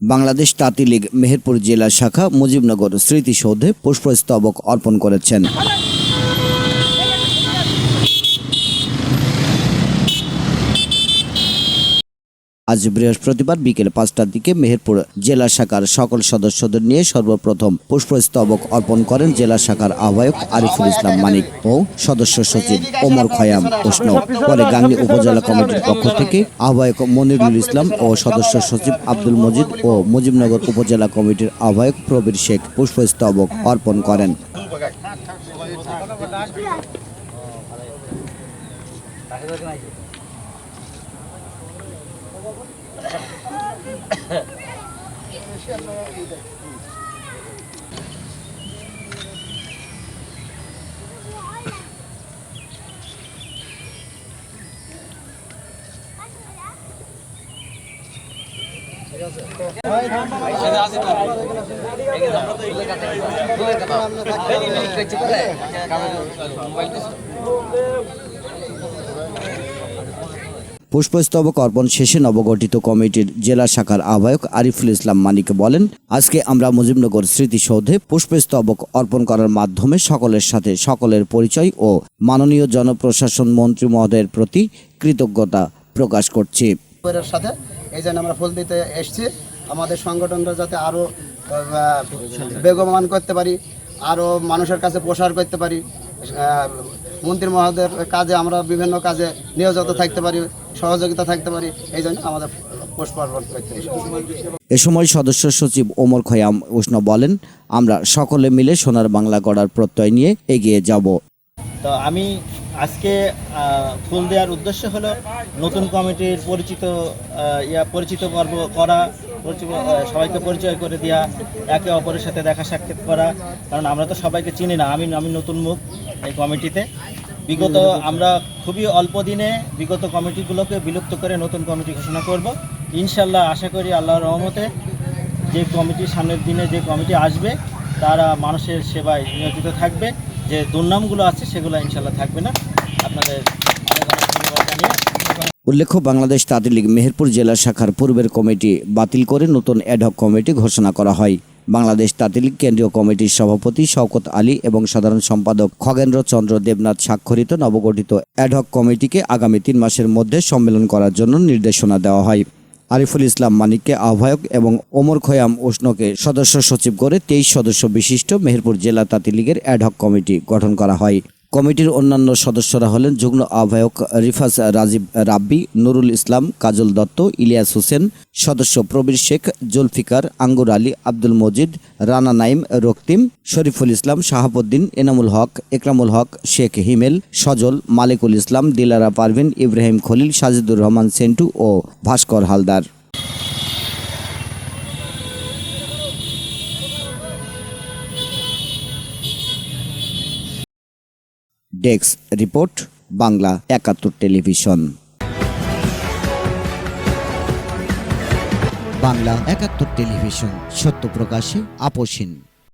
বাংলাদেশ তাঁতি লীগ মেহেরপুর জেলা শাখা মুজিবনগর স্মৃতিসৌধে পুষ্পস্তবক অর্পণ করেছেন। আজ বৃহস্পতিবার বিকেল পাঁচটার দিকে মেহেরপুর জেলা শাখার সকল সদস্যদের নিয়ে সর্বপ্রথম পুষ্পস্তবক অর্পণ করেন জেলা শাখার আহ্বায়ক আরিফুল ইসলাম মানিক ও সদস্য সচিব ওমর খয়াম উষ্ণ পরে গাংনী উপজেলা কমিটির পক্ষ থেকে আহ্বায়ক মনিরুল ইসলাম ও সদস্য সচিব আব্দুল মজিদ ও মুজিবনগর উপজেলা কমিটির আহ্বায়ক প্রবীর শেখ পুষ্পস্তবক অর্পণ করেন। মোবাইল পুষ্পস্তবক অর্পণ শেষে নবগঠিত কমিটির জেলা শাখার আহ্বায়ক আরিফুল ইসলাম মানিক বলেন, আজকে আমরা মুজিবনগর স্মৃতিসৌধে পুষ্পস্তবক অর্পণ করার মাধ্যমে সকলের সাথে সকলের পরিচয় ও মাননীয় জনপ্রশাসন মন্ত্রী মহোদয়ের প্রতি কৃতজ্ঞতা প্রকাশ করছি। সাথে এই জন্য আমরা ফুল দিতে এসেছি। আমাদের সংগঠনটা যাতে আরও বেগমান করতে পারি আরও মানুষের কাছে প্রসার করতে পারি মন্ত্রী মহোদয়ের কাজে আমরা বিভিন্ন কাজে নিয়োজিত থাকতে পারি সহযোগিতা থাকতে পারি এই জন্য আমাদের এ সময় সদস্য সচিব ওমর খয়াম উষ্ণ বলেন আমরা সকলে মিলে সোনার বাংলা গড়ার প্রত্যয় নিয়ে এগিয়ে যাব। তো আমি আজকে ফুল দেওয়ার উদ্দেশ্য হলো নতুন কমিটির পরিচিত ইয়া পরিচিত পর্ব করা সবাইকে পরিচয় করে দেওয়া একে অপরের সাথে দেখা সাক্ষাৎ করা। কারণ আমরা তো সবাইকে চিনি না, আমি আমি নতুন মুখ এই কমিটিতে। বিগত আমরা খুবই অল্প দিনে বিগত কমিটিগুলোকে বিলুপ্ত করে নতুন কমিটি ঘোষণা করব। ইনশাল্লাহ আশা করি আল্লাহর রহমতে যে কমিটি সামনের দিনে যে কমিটি আসবে, তারা মানুষের সেবায় নিয়োজিত থাকবে। যে দুর্নামগুলো আছে, সেগুলো ইনশাল্লাহ থাকবে না। আপনাদের উল্লেখ্য, বাংলাদেশ তাঁতি লীগ মেহেরপুর জেলা শাখার পূর্বের কমিটি বাতিল করে নতুন অ্যাডহক কমিটি ঘোষণা করা হয়। বাংলাদেশ তাঁতি লীগ কেন্দ্রীয় কমিটির সভাপতি শওকত আলী এবং সাধারণ সম্পাদক খগেন্দ্র চন্দ্র দেবনাথ স্বাক্ষরিত নবগঠিত অ্যাডহক কমিটিকে আগামী তিন মাসের মধ্যে সম্মেলন করার জন্য নির্দেশনা দেওয়া হয়। আরিফুল ইসলাম মানিককে আহ্বায়ক এবং ওমর খয়াম উষ্ণকে সদস্য সচিব করে তেইশ সদস্য বিশিষ্ট মেহেরপুর জেলা তাঁতি লীগের অ্যাডহক কমিটি গঠন করা হয়। কমিটির অন্যান্য সদস্যরা হলেন যুগ্ম আহ্বায়ক রিফাস রাজীব রাব্বি, নুরুল ইসলাম, কাজল দত্ত, ইলিয়াস হোসেন, সদস্য প্রবীর শেখ, জুলফিকার, আঙ্গুর আলী, আব্দুল মজিদ, রানা নাইম রক্তিম, শরীফুল ইসলাম, শাহাবুদ্দিন, এনামুল হক, একরামুল হক, শেখ হিমেল, সজল, মালিকুল ইসলাম, দিলারা পারভিন, ইব্রাহিম খলিল, সাজিদুর রহমান সেন্টু ও Bhaskar Haldar. Desk report Bangla Ekattor television. Bangla একাত্তর টেলিভিশন সত্য প্রকাশে আপোষহীন